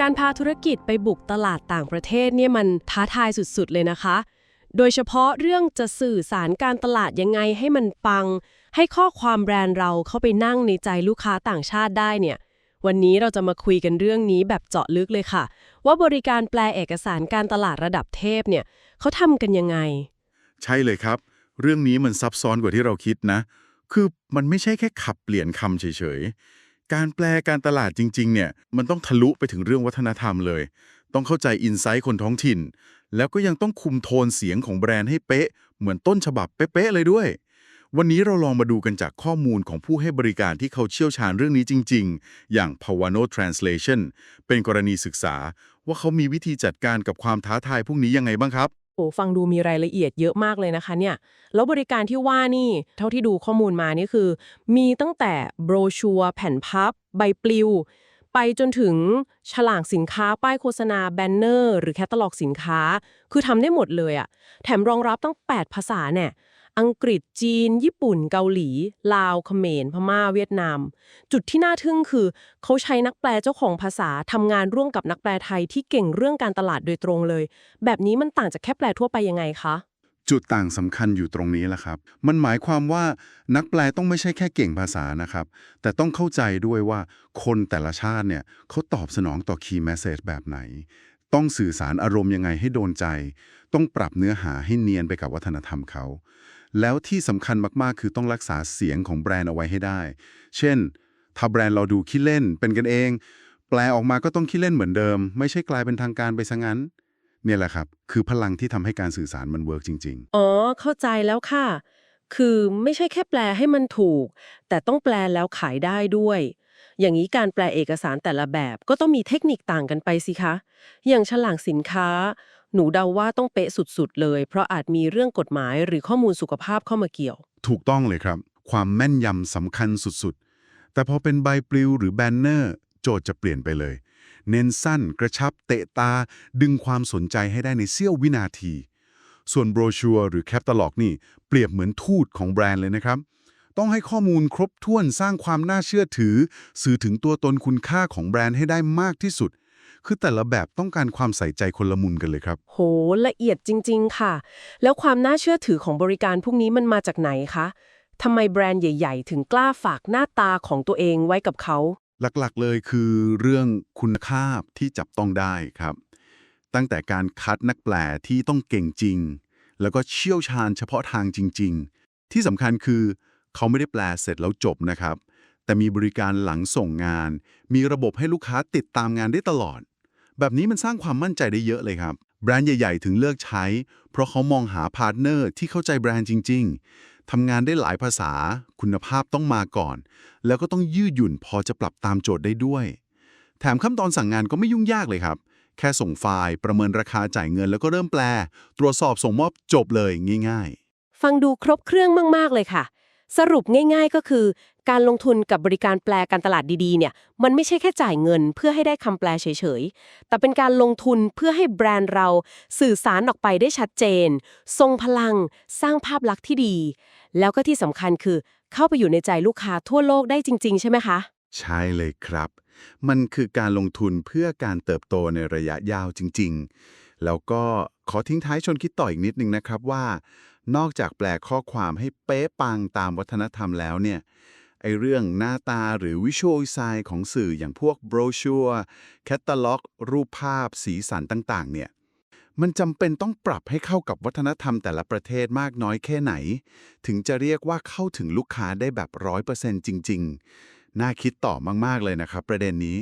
การพาธุรกิจไปบุกตลาดต่างประเทศเนี่ยมันท้าทายสุดๆเลยนะคะ โดยเฉพาะเรื่องจะสื่อสารการตลาดยังไงให้มันปัง ให้ข้อความแบรนด์เราเข้าไปนั่งในใจลูกค้าต่างชาติได้เนี่ย วันนี้เราจะมาคุยกันเรื่องนี้แบบเจาะลึกเลยค่ะ ว่าบริการแปลเอกสารการตลาดระดับเทพเนี่ยเขาทำกันยังไง ใช่เลยครับ เรื่องนี้มันซับซ้อนกว่าที่เราคิดนะ คือมันไม่ใช่แค่ขับเปลี่ยนคำเฉยๆ การแปลการตลาดจริงๆเนี่ยมันต้องทะลุไปถึงเรื่องวัฒนธรรมเลย ต้องเข้าใจอินไซต์คนท้องถิ่น แล้วก็ยังต้องคุมโทนเสียงของแบรนด์ให้เป๊ะ เหมือนต้นฉบับเป๊ะๆเลยด้วย วันนี้เราลองมาดูกันจากข้อมูลของผู้ให้บริการที่เขาเชี่ยวชาญเรื่องนี้จริง ๆ อย่าง Pawano Translation เป็นกรณีศึกษาว่าเขามีวิธีจัดการกับความท้าทายพวกนี้ยังไงบ้างครับ โอ้ฟังดูมีรายละเอียดเยอะมากเลยนะคะเนี่ย แล้วบริการที่ว่านี่เท่าที่ดูข้อมูลมานี่คือ มีตั้งแต่โบรชัวร์แผ่นพับ ใบปลิว ไปจนถึงฉลากสินค้า ป้ายโฆษณาแบนเนอร์ หรือแคตตาล็อกสินค้า คือทำได้หมดเลยอะแถมรองรับตั้ง 8 ภาษาเนี่ย อังกฤษจีน ญี่ปุ่น เกาหลี ลาวเขมรพม่าเวียดนาม จุดที่น่าทึ่งคือ เขาใช้นักแปลเจ้าของภาษาทำงานร่วมกับนักแปลไทยที่เก่งเรื่องการตลาดโดยตรงเลย แบบนี้มันต่างจากแค่แปลทั่วไปยังไงคะจุดต่างสำคัญอยู่ตรงนี้แหละครับ มันหมายความว่านักแปลต้องไม่ใช่แค่เก่งภาษานะครับ แต่ต้องเข้าใจด้วยว่าคนแต่ละชาติเนี่ยเขาตอบสนองต่อ key message แบบไหน ต้องสื่อสารอารมณ์ยังไงให้โดนใจ ต้องปรับเนื้อหาให้เนียนไปกับวัฒนธรรมเขา แล้วที่สำคัญมากๆ คือต้องรักษาเสียงของแบรนด์เอาไว้ให้ได้ เช่น ถ้าแบรนด์เราดูขี้เล่นเป็นกันเอง แปลออกมาก็ต้องขี้เล่นเหมือนเดิม ไม่ใช่กลายเป็นทางการไปซะงั้น เนี่ยแหละครับ คือพลังที่ทำให้การสื่อสารมันเวิร์กจริง ๆ อ๋อ เข้าใจแล้วค่ะ คือไม่ใช่แค่แปลให้มันถูก แต่ต้องแปลแล้วขายได้ด้วย อย่างนี้การแปลเอกสารแต่ละแบบก็ต้องมีเทคนิคต่างกันไปสิคะ อย่างฉลากสินค้า หนูเดาว่าต้องเป๊ะสุดๆ เลย เพราะอาจมีเรื่องกฎหมายหรือข้อมูลสุขภาพเข้ามาเกี่ยว ถูกต้องเลยครับ ความแม่นยำสำคัญสุดๆ แต่พอเป็นใบปลิวหรือแบนเนอร์ โจทย์จะเปลี่ยนไปเลย เน้นสั้น กระชับ เตะตา ดึงความสนใจให้ได้ในเสี้ยววินาที ส่วนโบรชัวร์หรือแคปตาล็อกนี่เปรียบเหมือนทูตของแบรนด์เลยนะครับ ต้องให้ข้อมูลครบถ้วนสร้างความน่าเชื่อถือ สื่อถึงตัวตนคุณค่าของแบรนด์ให้ได้มากที่สุด คือแต่ละแบบต้องการความใส่ใจคนละมุมกันเลยครับ โห ละเอียดจริง ๆ ค่ะ แล้วความน่าเชื่อถือของบริการพวกนี้มันมาจากไหนคะทำไมแบรนด์ใหญ่ ๆ ถึงกล้าฝากหน้าตาของตัวเองไว้กับเขาหลักๆเลยคือเรื่องคุณค่าที่จับต้องได้ครับ ตั้งแต่การคัดนักแปลที่ต้องเก่งจริง แล้วก็เชี่ยวชาญเฉพาะทางจริง ๆ ที่สำคัญคือ เขาไม่ได้แปลเสร็จแล้วจบนะครับ แต่มีบริการหลังส่งงาน มีระบบให้ลูกค้าติดตามงานได้ตลอด แบบนี้มันสร้างความมั่นใจได้เยอะเลยครับ แบรนด์ใหญ่ๆ ถึงเลือกใช้ เพราะเขามองหาพาร์ทเนอร์ที่เข้าใจแบรนด์จริง ๆทำงานได้หลายภาษา คุณภาพต้องมาก่อน แล้วก็ต้องยืดหยุ่นพอจะปรับตามโจทย์ได้ด้วย แถมขั้นตอนสั่งงานก็ไม่ยุ่งยากเลยครับแค่ส่งไฟล์ประเมินราคาจ่ายเงินแล้วก็เริ่มแปล ตรวจสอบส่งมอบจบเลยง่าย ๆ ฟังดูครบเครื่องมาก ๆ เลยค่ะ สรุปง่าย ๆ ก็คือ การลงทุนกับบริการแปลการตลาดดีๆ เนี่ย มันไม่ใช่แค่จ่ายเงินเพื่อให้ได้คำแปลเฉยๆ แต่เป็นการลงทุนเพื่อให้แบรนด์เราสื่อสารออกไปได้ชัดเจน ทรงพลัง สร้างภาพลักษณ์ที่ดี แล้วก็ที่สำคัญคือ เข้าไปอยู่ในใจลูกค้าทั่วโลกได้จริง ๆ ใช่ไหมคะ ใช่เลยครับ มันคือการลงทุนเพื่อการเติบโตในระยะยาวจริง ๆ แล้วก็ขอทิ้งท้ายชนคิดต่ออีกนิดนึงนะครับว่า นอกจากแปลข้อความให้เป๊ะปังตามวัฒนธรรมแล้วเนี่ยไอเรื่องหน้าตาหรือวิชวลไซน์ของสื่ออย่างพวกโบรชัวร์แคตตาล็อก รูปภาพ สีสันต่าง ๆ เนี่ย มันจำเป็นต้องปรับให้เข้ากับวัฒนธรรมแต่ละประเทศมากน้อยแค่ไหน ถึงจะเรียกว่าเข้าถึงลูกค้าได้แบบร้อยเปอร์เซ็นต์จริง ๆ น่าคิดต่อมาก ๆ เลยนะครับประเด็นนี้